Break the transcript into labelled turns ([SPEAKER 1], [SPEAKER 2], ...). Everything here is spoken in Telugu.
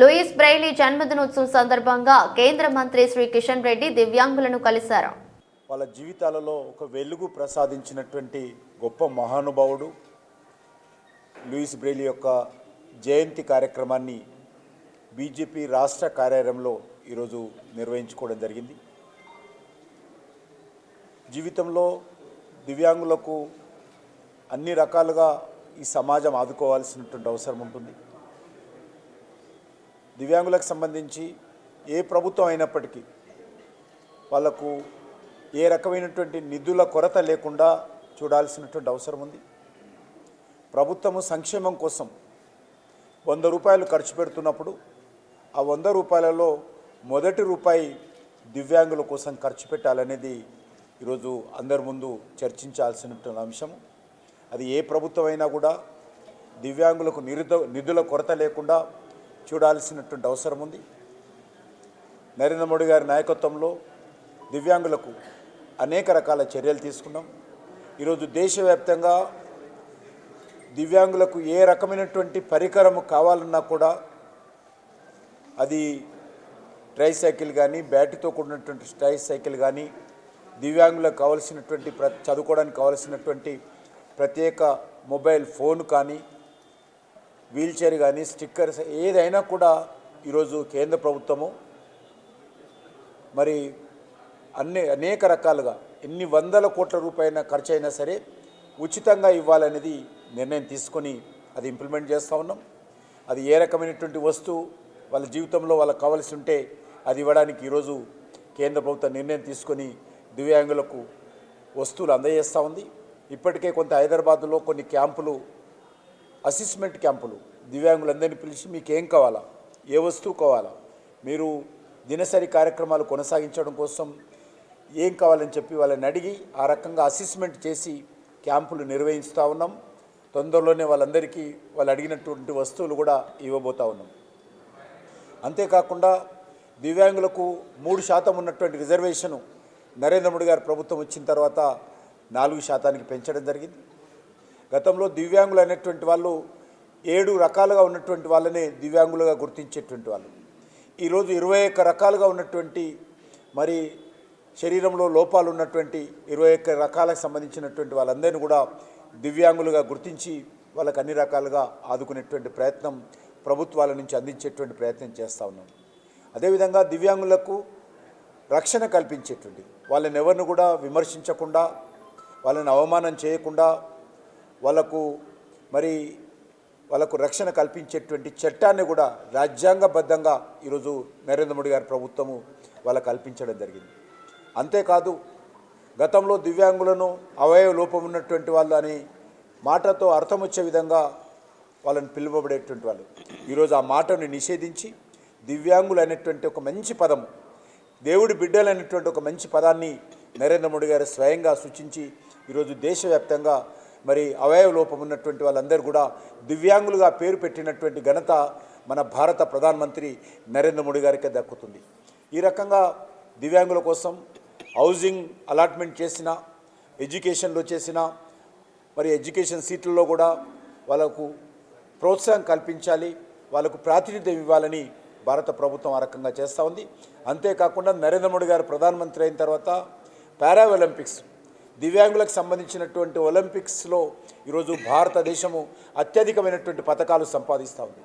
[SPEAKER 1] లూయిస్ బ్రైలీ జన్మదినోత్సవం సందర్భంగా కేంద్ర మంత్రి శ్రీ కిషన్ రెడ్డి దివ్యాంగులను కలిశారు.
[SPEAKER 2] వాళ్ళ జీవితాలలో ఒక వెలుగు ప్రసాదించినటువంటి గొప్ప మహానుభావుడు లూయిస్ బ్రెయిలీ యొక్క జయంతి కార్యక్రమాన్ని బీజేపీ రాష్ట్ర కార్యాలయంలో ఈరోజు నిర్వహించుకోవడం జరిగింది. జీవితంలో దివ్యాంగులకు అన్ని రకాలుగా ఈ సమాజం ఆదుకోవాల్సినటువంటి అవసరం ఉంటుంది. దివ్యాంగులకు సంబంధించి ఏ ప్రభుత్వం అయినప్పటికీ వాళ్ళకు ఏ రకమైనటువంటి నిధుల కొరత లేకుండా చూడాల్సినటువంటి అవసరం ఉంది. ప్రభుత్వము సంక్షేమం కోసం వంద రూపాయలు ఖర్చు పెడుతున్నప్పుడు ఆ వంద రూపాయలలో మొదటి రూపాయి దివ్యాంగుల కోసం ఖర్చు పెట్టాలనేది ఈరోజు అందరి ముందు చర్చించాల్సినటువంటి అంశం అది ఏ ప్రభుత్వమైనా కూడా దివ్యాంగులకు నిరుద నిధుల కొరత లేకుండా చూడాల్సినటువంటి అవసరం ఉంది. నరేంద్ర మోడీ గారి నాయకత్వంలో దివ్యాంగులకు అనేక రకాల చర్యలు తీసుకున్నాం. ఈరోజు దేశవ్యాప్తంగా దివ్యాంగులకు ఏ రకమైనటువంటి పరికరము కావాలన్నా కూడా అది ట్రైసైకిల్ కానీ బ్యాటరీతో కూడినటువంటి ట్రైసైకిల్ కానీ దివ్యాంగులకు కావలసినటువంటి ప్ర చదువుకోవడానికి కావలసినటువంటి ప్రత్యేక మొబైల్ ఫోన్ కానీ వీల్చైర్ కానీ స్టిక్కర్స్ ఏదైనా కూడా ఈరోజు కేంద్ర ప్రభుత్వము మరి అన్ని అనేక రకాలుగా ఎన్ని వందల కోట్ల రూపాయల ఖర్చు అయినా సరే ఉచితంగా ఇవ్వాలనేది నిర్ణయం తీసుకొని అది ఇంప్లిమెంట్ చేస్తూ ఉన్నాం. అది ఏ రకమైనటువంటి వస్తువు వాళ్ళ జీవితంలో వాళ్ళకి కావాల్సి ఉంటే అది ఇవ్వడానికి ఈరోజు కేంద్ర ప్రభుత్వం నిర్ణయం తీసుకొని దివ్యాంగులకు వస్తువులు అందజేస్తూ ఉంది. ఇప్పటికే కొంత హైదరాబాద్లో కొన్ని క్యాంపులు అసిస్మెంట్ క్యాంపులు. దివ్యాంగులందరినీ పిలిచి మీకు ఏం కావాలా? ఏ వస్తువు కావాలా? మీరు దినసరి కార్యక్రమాలు కొనసాగించడం కోసం ఏం కావాలని చెప్పి వాళ్ళని అడిగి ఆ రకంగా అసిస్మెంట్ చేసి క్యాంపులు నిర్వహిస్తూ ఉన్నాం. తొందరలోనే వాళ్ళందరికీ వాళ్ళు అడిగినటువంటి వస్తువులు కూడా ఇవ్వబోతా ఉన్నాం. అంతేకాకుండా దివ్యాంగులకు మూడు శాతం ఉన్నటువంటి రిజర్వేషను నరేంద్ర మోడీ గారు ప్రభుత్వం వచ్చిన తర్వాత నాలుగు శాతానికి పెంచడం జరిగింది. గతంలో దివ్యాంగులు అనేటువంటి వాళ్ళు ఏడు రకాలుగా ఉన్నటువంటి వాళ్ళనే దివ్యాంగులుగా గుర్తించేటువంటి వాళ్ళు. ఈరోజు ఇరవై ఒక్క రకాలుగా ఉన్నటువంటి మరి శరీరంలో లోపాలు ఉన్నటువంటి ఇరవై ఒక్క రకాలకు సంబంధించినటువంటి వాళ్ళందరినీ కూడా దివ్యాంగులుగా గుర్తించి వాళ్ళకు అన్ని రకాలుగా ఆదుకునేటువంటి ప్రయత్నం ప్రభుత్వాల నుంచి అందించేటువంటి ప్రయత్నం చేస్తూ ఉన్నాం. అదేవిధంగా దివ్యాంగులకు రక్షణ కల్పించేటువంటి వాళ్ళని ఎవరిని కూడా విమర్శించకుండా వాళ్ళని అవమానం చేయకుండా వాళ్ళకు మరి వాళ్ళకు రక్షణ కల్పించేటువంటి చట్టాన్ని కూడా రాజ్యాంగబద్ధంగా ఈరోజు నరేంద్ర మోడీ గారి ప్రభుత్వము వాళ్ళకు కల్పించడం జరిగింది. అంతేకాదు గతంలో దివ్యాంగులను అవయవ లోపం ఉన్నటువంటి వాళ్ళు అని మాటతో అర్థం వచ్చే విధంగా వాళ్ళని పిలువబడేటువంటి వాళ్ళు. ఈరోజు ఆ మాటను నిషేధించి దివ్యాంగులు అనేటువంటి ఒక మంచి పదము దేవుడి బిడ్డలు అనేటువంటి ఒక మంచి పదాన్ని నరేంద్ర మోడీ గారు స్వయంగా సూచించి ఈరోజు దేశవ్యాప్తంగా మరి అవయవ లోపం ఉన్నటువంటి వాళ్ళందరూ కూడా దివ్యాంగులుగా పేరు పెట్టినటువంటి ఘనత మన భారత ప్రధానమంత్రి నరేంద్ర మోడీ గారికే దక్కుతుంది. ఈ రకంగా దివ్యాంగుల కోసం హౌసింగ్ అలాట్మెంట్ చేసిన ఎడ్యుకేషన్లో చేసిన మరి ఎడ్యుకేషన్ సీట్లలో కూడా వాళ్ళకు ప్రోత్సాహం కల్పించాలి వాళ్ళకు ప్రాతినిధ్యం ఇవ్వాలని భారత ప్రభుత్వం ఆ రకంగా చేస్తూ ఉంది. అంతేకాకుండా నరేంద్ర మోడీ గారు ప్రధానమంత్రి అయిన తర్వాత పారా ఒలింపిక్స్ దివ్యాంగులకు సంబంధించినటువంటి ఒలింపిక్స్లో ఈరోజు భారతదేశము అత్యధికమైనటువంటి పథకాలు సంపాదిస్తూ ఉంది.